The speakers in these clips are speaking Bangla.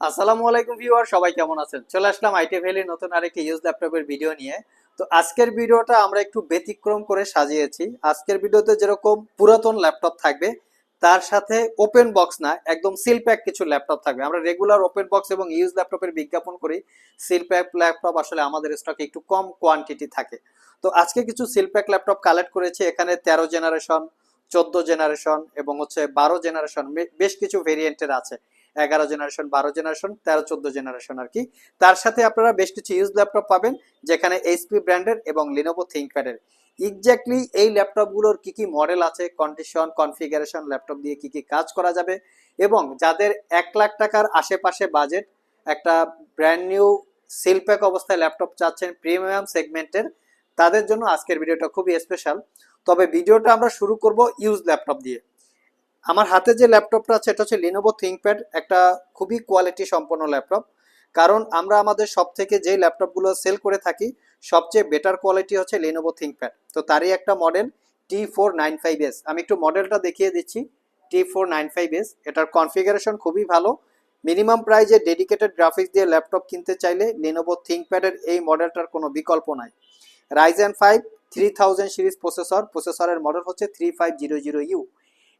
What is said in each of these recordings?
আসসালামু আলাইকুম ভিউয়ার, সবাই কেমন আছেন? চলে আসলাম আইটি ভ্যালি নতুন আরেকটি ইউজ ল্যাপটপের ভিডিও নিয়ে। তো আজকের ভিডিওটা আমরা একটু ব্যতিক্রম করে সাজিয়েছি। আজকের ভিডিওতে যেরকম পুরাতন ল্যাপটপ থাকবে, তার সাথে ওপেন বক্স না, একদম সিল প্যাক কিছু ল্যাপটপ থাকবে। আমরা রেগুলার ওপেন বক্স এবং ইউজ ল্যাপটপের বিজ্ঞাপন করি। সিল প্যাক ল্যাপটপ আসলে আমাদের স্টকে একটু কম কোয়ান্টিটি থাকে। তো আজকে কিছু সিল প্যাক ল্যাপটপ কালেক্ট করেছি। এখানে তেরো জেনারেশন চোদ্দ জেনারেশন এবং হচ্ছে বারো জেনারেশন বেশ কিছু ভেরিয়েন্টের আছে। এগারো জেনারেশন বারো জেনারেশন তেরো, চোদ্দ জেনারেশন আর কি। তার সাথে আপনারা বেশ কিছু ইউজ ল্যাপটপ পাবেন, যেখানে এইচপি ব্র্যান্ডের এবং লিনোভো থিঙ্কপ্যাডের এক্স্যাক্টলি এই ল্যাপটপগুলোর কি কি মডেল আছে কন্ডিশন কনফিগারেশন ল্যাপটপ দিয়ে কি কি কাজ করা যাবে, এবং যাদের এক লাখ টাকার আশেপাশে বাজেট একটা ব্র্যান্ড নিউ সিলপ্যাক অবস্থায় ল্যাপটপ চাচ্ছেন প্রিমিয়াম সেগমেন্টের তাদের জন্য আজকের ভিডিওটা খুবই স্পেশাল তবে ভিডিওটা আমরা শুরু করব ইউজ ল্যাপটপ দিয়ে। আমার হাতে যে ল্যাপটপটা আছে, এটা হচ্ছে লিনোভো থিঙ্কপ্যাড একটা খুবই কোয়ালিটি সম্পন্ন ল্যাপটপ। কারণ আমরা আমাদের সব থেকে যেই ল্যাপটপগুলো সেল করে থাকি, সবচেয়ে বেটার কোয়ালিটি হচ্ছে লিনোভো থিঙ্কপ্যাড তো তারই একটা model T four nine five S আমি একটু মডেলটা দেখিয়ে দিচ্ছি T four nine five S এটার কনফিগারেশন খুবই ভালো। মিনিমাম প্রাইজে ডেডিকেটেড গ্রাফিক্স দিয়ে ল্যাপটপ কিনতে চাইলে লিনোভো থিঙ্কপ্যাডের এই মডেলটার কোনো বিকল্প নাই। Ryzen five three thousand series processor প্রসেসরের মডেল হচ্ছে three five zero zero U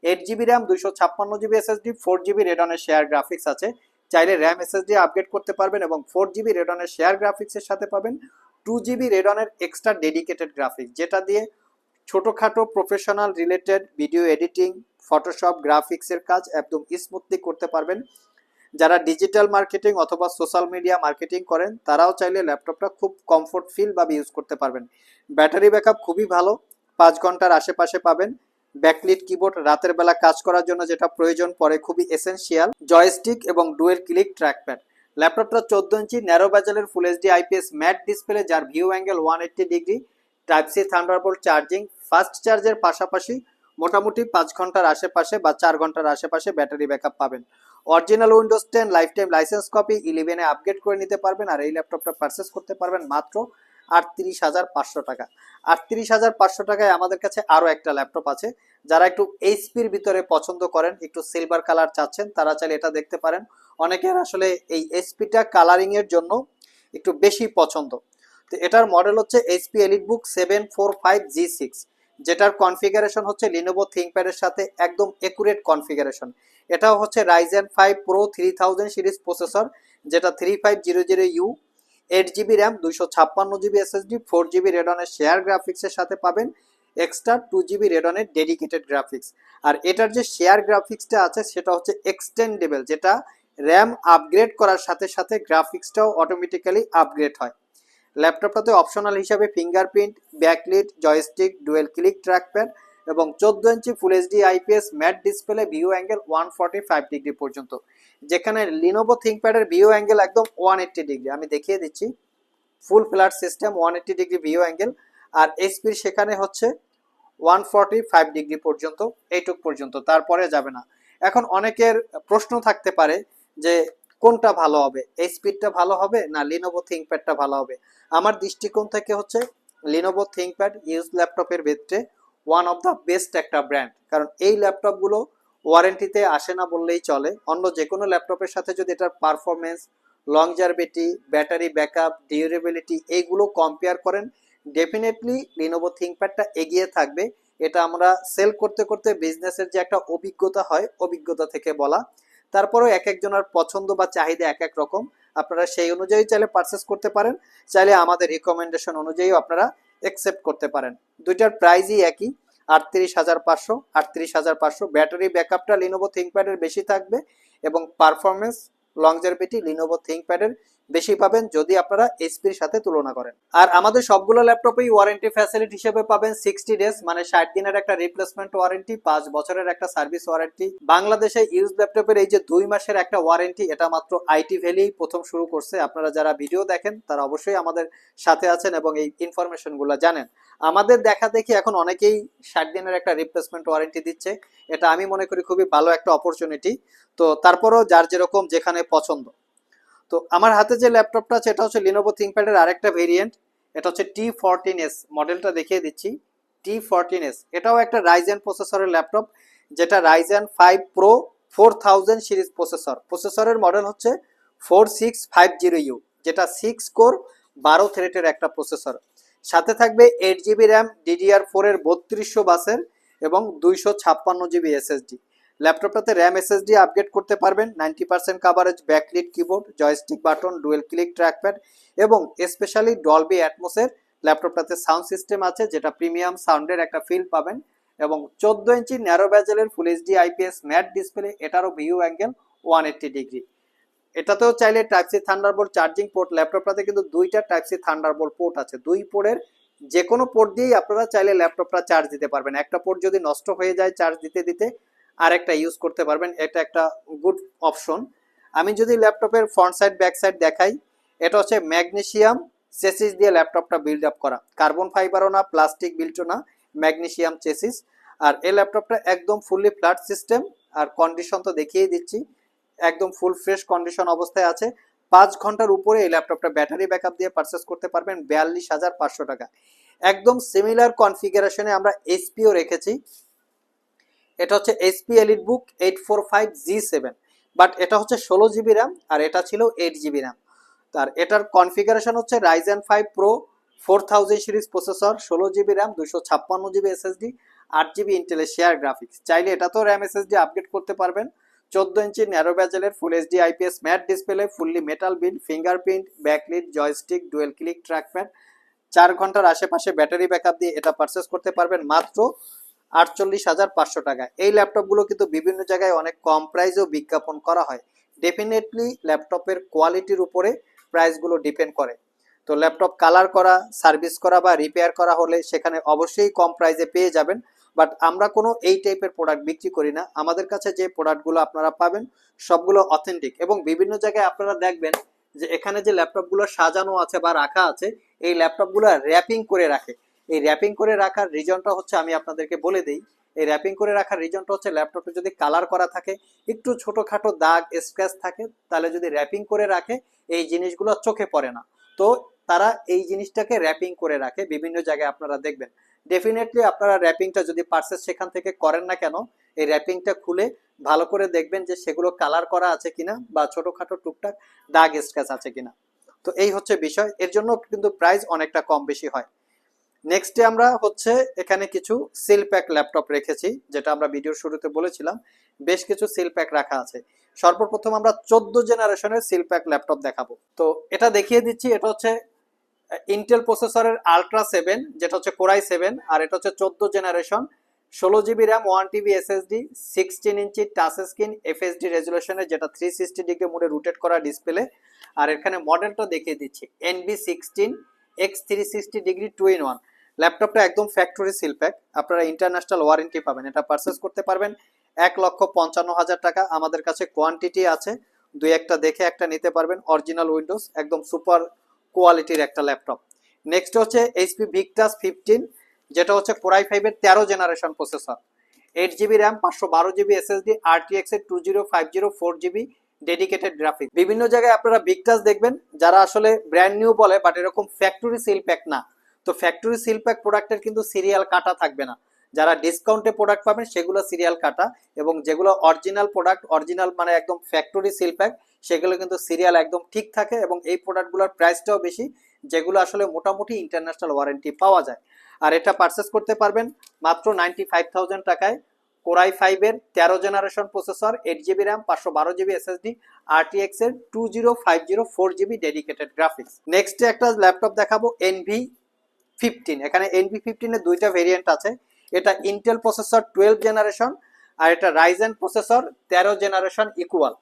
eight GB RAM দুইশো ছাপ্পান্ন জিবি এসএসডি ফোর জিবি রেডনের শেয়ার গ্রাফিক্স আছে। চাইলে র্যাম এসএসডি আপগ্রেড করতে পারবেন এবং ফোর জিবি রেডনের শেয়ার গ্রাফিক্সের সাথে পাবেন। টু জিবি রেডনের এক্সট্রা ডেডিকেটেড গ্রাফিক্স যেটা দিয়ে ছোটোখাটো professional related video editing Photoshop গ্রাফিক্সের কাজ একদম স্মুথলি করতে পারবেন। যারা ডিজিটাল মার্কেটিং অথবা সোশ্যাল মিডিয়া মার্কেটিং করেন, তারাও চাইলে ল্যাপটপটা খুব কমফোর্ট ফিল ভাবে ইউজ করতে পারবেন। ব্যাটারি ব্যাকআপ খুবই ভালো, পাঁচ ঘণ্টার আশেপাশে পাবেন। ব্যাকলিট কিবোর্ড রাতের বেলা কাজ করার জন্য যেটা প্রয়োজন পড়ে খুবই এসেনশিয়াল জয়স্টিক এবং ডুয়েল ক্লিক ট্র্যাকপ্যাড ল্যাপটপটা চোদ্দ ইঞ্চি narrow ব্যাজেলের full HD IPS matte display যার view angle one eighty degree type C Thunderbolt charging fast চার্জের পাশাপাশি মোটামুটি পাঁচ ঘণ্টার আশেপাশে বা চার ঘণ্টার আশেপাশে ব্যাটারি ব্যাকআপ পাবেন। Original Windows ten life time licence copy ইলেভেনে আপগ্রেড করে নিতে পারবেন আর এই ল্যাপটপটা পারচেস করতে পারবেন মাত্র আটত্রিশ হাজার পাঁচশো টাকা। আটত্রিশ হাজার পাঁচশো টাকায় আমাদের কাছে আরও একটা ল্যাপটপ আছে। যারা একটু এইচপির ভিতরে পছন্দ করেন, একটু সিলভার কালার চাচ্ছেন, তারা চাইলে এটা দেখতে পারেন। অনেকের আসলে এই এইচপিটা কালারিংয়ের জন্য একটু বেশি পছন্দ। তো এটার মডেল হচ্ছে HP Elite Book seven four five G six যেটার কনফিগারেশন হচ্ছে লিনোভো থিঙ্কপ্যাডের সাথে একদম একুরেট কনফিগারেশন এটাও হচ্ছে Ryzen five pro three thousand series processor যেটা three five zero zero U eight GB RAM দুইশো ছাপ্পান্ন জিবি এসএসডি ফোর জিবি রেডনের শেয়ার গ্রাফিক্সের সাথে পাবেন। এক্সট্রা টু জিবি রেডনের ডেডিকেটেড গ্রাফিক্স আর এটার যে শেয়ার গ্রাফিক্সটা আছে, সেটা হচ্ছে এক্সটেন্ডেবল যেটা র্যাম আপগ্রেড করার সাথে সাথে গ্রাফিক্সটাও অটোমেটিক্যালি আপগ্রেড হয়। ল্যাপটপটাতে অপশনাল হিসাবে fingerprint backlit joystick dual click trackpad এবং চোদ্দ inch full HD IPS matte display view angle one forty five degree পর্যন্ত। যেখানে লিনোভো থিঙ্কপ্যাডের ভিউ অ্যাঙ্গেল একদম ওয়ান এইট্টি ডিগ্রি আমি দেখিয়ে দিচ্ছি। Full flat system one eighty degree view angle আর এইচপির সেখানে হচ্ছে ওয়ান ফর্টি ফাইভ ডিগ্রি পর্যন্ত, এইটুক পর্যন্ত। তারপরে যাবে না। এখন অনেকের প্রশ্ন থাকতে পারে যে, কোনটা ভালো হবে? এই স্পিডটা ভালো হবে না লিনোভো থিঙ্কপ্যাডটা ভালো হবে? আমার দৃষ্টিকোণ থেকে হচ্ছে লিনোভো থিঙ্কপ্যাড ইউজ ল্যাপটপের ক্ষেত্রে ওয়ান অফ দ্য বেস্ট একটা ব্র্যান্ড কারণ এই ল্যাপটপগুলো ওয়ারেন্টিতে আসে না বললেই চলে। অন্য যে কোনো ল্যাপটপের সাথে যদি এটার performance longevity battery backup durability এইগুলো কম্পেয়ার করেন ডেফিনেটলি লিনোভো থিঙ্কপ্যাডটা এগিয়ে থাকবে। এটা আমরা সেল করতে করতে বিজনেসের যে একটা অভিজ্ঞতা হয়, অভিজ্ঞতা থেকে বলা। তারপরেও এক একজনের পছন্দ বা চাহিদা এক এক রকম। আপনারা সেই অনুযায়ী চাইলে পারচেস করতে পারেন, চাইলে আমাদের রিকমেন্ডেশন অনুযায়ী আপনারা অ্যাকসেপ্ট করতে পারেন। দুইটার প্রাইসই একই। আটত্রিশ হাজার পাঁচশো, আটত্রিশ হাজার পাঁচশো। ব্যাটারি ব্যাকআপটা লিনোভো থিঙ্কপ্যাডের বেশি থাকবে এবং পারফরমেন্স লংজারভিটি লিনোভো থিঙ্কপ্যাডের বেশি পাবেন যদি আপনারা এইচপির সাথে তুলনা করেন। আর আমাদের সবগুলো ল্যাপটপেই ওয়ারেন্টি ফ্যাসিলিটি হিসেবে পাবেন সিক্সটি ডেজ মানে ষাট দিনের একটা রিপ্লেসমেন্ট ওয়ারেন্টি পাঁচ বছরের একটা সার্ভিস ওয়ারেন্টি বাংলাদেশে ইউজ ল্যাপটপের এই যে দুই মাসের একটা ওয়ারেন্টি এটা মাত্র আইটি ভ্যালি প্রথম শুরু করছে। আপনারা যারা ভিডিও দেখেন, তারা অবশ্যই আমাদের সাথে আছেন এবং এই ইনফরমেশনগুলো জানেন। আমাদের দেখা দেখি এখন অনেকেই ষাট দিনের একটা রিপ্লেসমেন্ট ওয়ারেন্টি দিচ্ছে। এটা আমি মনে করি খুবই ভালো একটা অপরচুনিটি তো তারপরেও যার যেরকম যেখানে পছন্দ। তো আমার হাতে যে ল্যাপটপটা আছে, এটা হচ্ছে লিনোভো থিঙ্কপ্যাডের আরেকটা ভেরিয়েন্ট এটা হচ্ছে টি ফোরটিন এস মডেলটা দেখিয়ে দিচ্ছি টি ফোরটিন এস এটাও একটা রাইজেন প্রসেসরের ল্যাপটপ, যেটা Ryzen five pro four thousand series processor প্রসেসরের মডেল হচ্ছে four six five zero U যেটা সিক্স কোর বারো থ্রেটের একটা প্রসেসর সাথে থাকবে এইট জিবি র্যাম ডিডিআর ফোরের বত্রিশশো বাসের এবং দুইশো ছাপ্পান্ন জিবি এসএসডি ল্যাপটপটাতে র্যাম এসএসডি আপগ্রেড করতে পারবেন, ninety percent coverage backlit keyboard joystick button dual click trackpad এবং স্পেশালি ডলবি অ্যাটমোসের ল্যাপটপটাতে সাউন্ড সিস্টেম আছে যেটা প্রিমিয়াম সাউন্ডের একটা ফিল পাবেন এবং চোদ্দ ইঞ্চি narrow ব্যাজেলের full HD IPS matte display এটারও view angle one eighty degree এটাতেও চাইলে type C Thunderbolt charging port ল্যাপটপটাতে কিন্তু দুইটা টাইপ সি থান্ডারবোল্ট পোর্ট আছে। দুই পোর্টের যে কোনো পোর্ট দিয়েই আপনারা চাইলে ল্যাপটপটা চার্জ দিতে পারবেন। একটা পোর্ট যদি নষ্ট হয়ে যায় চার্জ দিতে দিতে আরেকটা ইউজ করতে পারবেন, এটা একটা গুড অপশন আমি যদি ল্যাপটপের ফ্রন্ট সাইড ব্যাক সাইড দেখাই, এটা হচ্ছে ম্যাগনেশিয়াম চেসিস দিয়ে ল্যাপটপটা বিল্ড আপ করা। কার্বন ফাইবারও না প্লাস্টিক বিল্টও না ম্যাগনেশিয়াম চেসিস আর এই ল্যাপটপটা একদম ফুললি ফ্ল্যাট সিস্টেম আর কন্ডিশন তো দেখিয়ে দিচ্ছি, একদম ফুল ফ্রেশ কন্ডিশন অবস্থায় আছে। পাঁচ ঘণ্টার উপরে এই ল্যাপটপটা ব্যাটারি ব্যাকআপ দিয়ে পারচেস করতে পারবেন, বিয়াল্লিশ হাজার পাঁচশো টাকা। একদম সিমিলার কনফিগারেশনে আমরা এসপিও রেখেছি। এটা হচ্ছে SP Elite Book eight four five G seven but এটা হচ্ছে ষোলো জিবি র্যাম আর এটা ছিল এইট জিবি র্যাম তার এটার কনফিগারেশন হচ্ছে Ryzen five pro four thousand series processor ষোলো জিবি র্যাম দুশো ছাপ্পান্ন জিবি এসএসডি আট জিবি ইন্টেলের শেয়ার গ্রাফিক্স চাইলে এটা তো র্যাম এসএসডি আপগ্রেড করতে পারবেন। চোদ্দ ইঞ্চি narrow ব্যাজেলের full HD IPS matte display fully metal build fingerprint backlit joystick dual click trackpad চার ঘণ্টার আশেপাশে ব্যাটারি ব্যাকআপ দিয়ে এটা পারচেস করতে পারবেন। মাত্র আটচল্লিশ হাজার পাঁচশো টাকা। এই ল্যাপটপগুলো কিন্তু বিভিন্ন জায়গায় অনেক কম প্রাইসেও বিজ্ঞাপন করা হয়। ডেফিনেটলি ল্যাপটপের কোয়ালিটির উপরে প্রাইসগুলো ডিপেন্ড করে। তো ল্যাপটপ কালার করা সার্ভিস করা বা রিপেয়ার করা হলে সেখানে অবশ্যই কম প্রাইসে পেয়ে যাবেন। বাট আমরা কোনো এই টাইপের প্রোডাক্ট বিক্রি করি না। আমাদের কাছে যে প্রোডাক্টগুলো আপনারা পাবেন, সবগুলো অথেন্টিক এবং বিভিন্ন জায়গায় আপনারা দেখবেন যে এখানে যে ল্যাপটপগুলো সাজানো আছে বা রাখা আছে, এই ল্যাপটপগুলো র্যাপিং করে রাখে। এই র্যাপিং করে রাখার রিজনটা হচ্ছে আমি আপনাদেরকে বলে দিই, এই র্যাপিং করে রাখার রিজনটা হচ্ছে ল্যাপটপে যদি কালার করা থাকে, একটু ছোটোখাটো দাগ স্ক্র্যাচ থাকে, তাহলে যদি র্যাপিং করে রাখে, এই জিনিসগুলো চোখে পড়ে না। তো তারা এই জিনিসটাকে র্যাপিং করে রাখে, বিভিন্ন জায়গায় আপনারা দেখবেন। ডেফিনেটলি আপনারা র্যাপিংটা যদি পার্সেস সেখান থেকে করেন না কেন, এই র্যাপিংটা খুলে ভালো করে দেখবেন যে সেগুলো কালার করা আছে কিনা, বা ছোটোখাটো টুকটাক দাগ স্ক্র্যাচ আছে কিনা। তো এই হচ্ছে বিষয়। এর জন্য কিন্তু প্রাইস অনেকটা কম বেশি হয়। নেক্সটে আমরা হচ্ছে এখানে কিছু সিল প্যাক ল্যাপটপ রেখেছি, যেটা আমরা ভিডিওর শুরুতে বলেছিলাম। বেশ কিছু সিল প্যাক রাখা আছে। সর্বপ্রথম আমরা চোদ্দ জেনারেশনের সিল প্যাক ল্যাপটপ দেখাবো। তো এটা দেখিয়ে দিচ্ছি, এটা হচ্ছে ইন্টেল প্রসেসরের আলট্রা সেভেন যেটা হচ্ছে কোরাই সেভেন আর এটা হচ্ছে চোদ্দ জেনারেশন। ষোলো GB RAM one TB SSD sixteen ইঞ্চি টাচ স্ক্রিন এফএসডি রেজুলেশনের যেটা থ্রি সিক্সটি ডিগ্রি মোডে রুটেট করা ডিসপ্লে আর এখানে মডেলটা দেখিয়ে দিচ্ছি Envy sixteen x three sixty degree two in one ল্যাপটপটা একদম ফ্যাক্টরি সিল প্যাক আপনারা ইন্টারন্যাশনাল ওয়ারেন্টি পাবেন। এটা পারচেস করতে পারবেন। এক লক্ষ পঞ্চান্ন হাজার টাকা আমাদের কাছে কোয়ান্টিটি আছে। দুই একটা দেখে একটা নিতে পারবেন। অরিজিনাল উইন্ডোজ একদম সুপার কোয়ালিটির একটা ল্যাপটপ নেক্সট হচ্ছে এইচপি ভিক্টাস ফিফটিন যেটা হচ্ছে কোরাই ফাইভের তেরো generation processor eight GB RAM পাঁচশো বারো জিবি এসএসডি আরটিএক্স এর two zero five zero four GB dedicated graphic বিভিন্ন জায়গায় আপনারা ভিক্টাস দেখবেন, যারা আসলে ব্র্যান্ড নিউ বলে বাট এরকম ফ্যাক্টরি সিল প্যাক না। তো ফ্যাক্টরি সিল প্যাক প্রোডাক্টের কিন্তু সিরিয়াল কাটা থাকবে না। যারা ডিসকাউন্টে প্রোডাক্ট পাবেন, সেগুলো সিরিয়াল কাটা এবং যেগুলো অরিজিনাল প্রোডাক্ট অরিজিনাল মানে একদম ফ্যাক্টরি সিল প্যাক সেগুলো কিন্তু সিরিয়াল একদম ঠিক থাকে এবং এই প্রোডাক্টগুলোর প্রাইসটাও বেশি, যেগুলো আসলে মোটামুটি ইন্টারন্যাশনাল ওয়ারেন্টি পাওয়া যায়। আর এটা পারচেস করতে পারবেন মাত্র নাইনটি ফাইভ থাউজেন্ড টাকায়। কোরাই ফাইভের তেরো generation processor eight GB RAM পাঁচশো বারো জিবি এসএসডি আরটিএক্স এর two zero five zero four GB dedicated graphics next একটা ল্যাপটপ দেখাবো এনভি ফিফটিন এখানে এনভি ফিফটিনের দুইটা ভেরিয়েন্ট আছে। এটা ইন্টেল প্রসেসর টুয়েলভ জেনারেশন আর এটা রাইজেন প্রসেসর তেরো জেনারেশন ইকুয়াল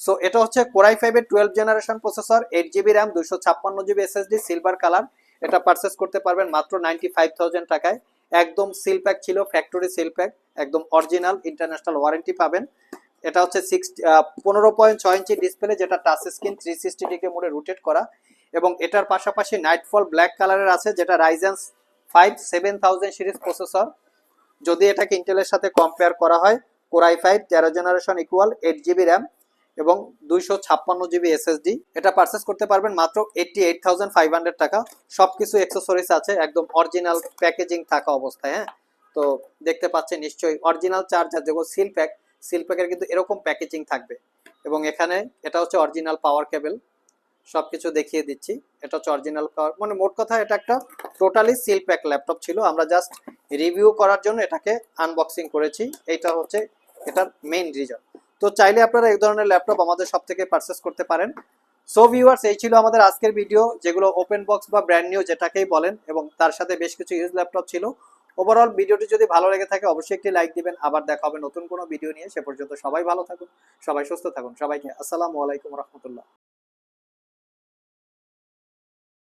সো এটা হচ্ছে কোরাই ফাইভের twelve generation processor eight GB RAM দুশো ছাপ্পান্ন জিবি এসএসডি সিলভার কালার এটা পারচেস করতে পারবেন মাত্র নাইনটি ফাইভ থাউজেন্ড টাকায়। একদম সিল প্যাক ছিল ফ্যাক্টরি সিল প্যাক একদম অরিজিনাল ইন্টারন্যাশনাল ওয়ারেন্টি পাবেন। এটা হচ্ছে সিক্স পনেরো পয়েন্ট ছয় ইঞ্চি ডিসপ্লে যেটা touch screen three sixty degree মোডে রুটেট করা। এবং এটার পাশাপাশি নাইটফল ব্ল্যাক কালারের আছে, যেটা Ryzens five seven thousand series processor যদি এটাকে ইন্টেলের সাথে কম্পেয়ার করা হয় কোরাই ফাইভ তেরো generation equal eight GB RAM এবং দুইশো ছাপ্পান্ন জিবি এসএসডি এটা পারচেস করতে পারবেন মাত্র eighty eight thousand five hundred টাকা। সব কিছু এক্সেসরিজ আছে, একদম অরিজিনাল প্যাকেজিং থাকা অবস্থায় হ্যাঁ? তো দেখতে পাচ্ছেন নিশ্চয়ই অরিজিনাল চার্জার যেগুলো সিল প্যাক সিল প্যাকের কিন্তু এরকম প্যাকেজিং থাকবে। এবং এখানে এটা হচ্ছে অরিজিনাল পাওয়ার কেবল সবকিছু দেখিয়ে দিচ্ছি। এটা হচ্ছে অরিজিনাল পাওয়ার মানে মোট কথা এটা একটা টোটালি সিল প্যাক ল্যাপটপ ছিল। আমরা জাস্ট রিভিউ করার জন্য এটাকে আনবক্সিং করেছি। এইটা হচ্ছে এটার মেইন রিজন তো চাইলে আপনারা এই ধরনের ল্যাপটপ আমাদের সব থেকে পারচেস করতে পারেন। সো ভিউয়ার্স এই ছিল আমাদের আজকের ভিডিও যেগুলো ওপেন বক্স বা ব্র্যান্ড নিউ যেটাকেই বলেন, এবং তার সাথে বেশ কিছু ইউজ ল্যাপটপ ছিল। ওভারঅল ভিডিওটি যদি ভালো লেগে থাকে, অবশ্যই একটি লাইক দিবেন। আবার দেখা হবে নতুন কোনো ভিডিও নিয়ে। সে পর্যন্ত সবাই ভালো থাকুন, সবাই সুস্থ থাকুন, সবাইকে আসসালামু আলাইকুম রহমতুল্লাহ।